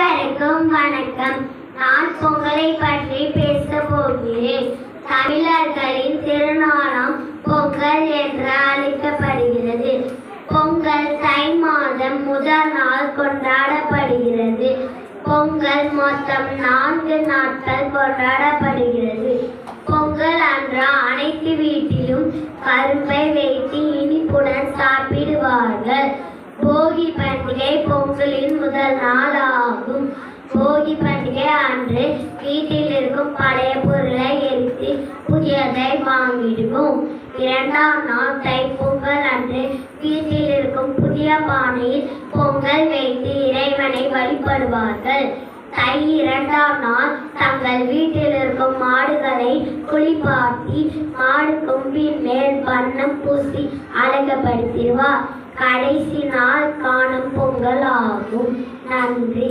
அனைவருக்கும் வணக்கம். நான் பொங்கலை பற்றி பேச போகிறேன். தமிழர்களின் திருநாளாம் பொங்கல் என்று அழைக்கப்படுகிறது. பொங்கல் தை மாதம் முதல் நாள் கொண்டாடப்படுகிறது. பொங்கல் மொத்தம் நான்கு நாட்கள் கொண்டாடப்படுகிறது பொங்கல் அன்று அனைத்து வீட்டிலும் கரும்பை வைத்து இனிப்புடன் சாப்பிடுவார்கள் போகி பண்டிகை பொங்கலின் முதல் நாள் ஆகும் போகி பண்டிகை அன்று வீட்டில் இருக்கும் பழைய பொருளை எரித்து புதியதை வாங்கிடுவோம். இரண்டாம் நாள் தை பொங்கல் அன்று வீட்டில் இருக்கும் புதிய பானையில் பொங்கல் வைத்து இறைவனை வழிபடுவார்கள். தை இரண்டாம் நாள் தங்கள் வீட்டில் இருக்கும் மாடுகளை குளிப்பாட்டி மாடு கொம்பின் மேல் வண்ணம் பூசி அழகுபடுத்திடுவார். கடைசி நாள் காணும் பொங்கல் ஆகும். நன்றி.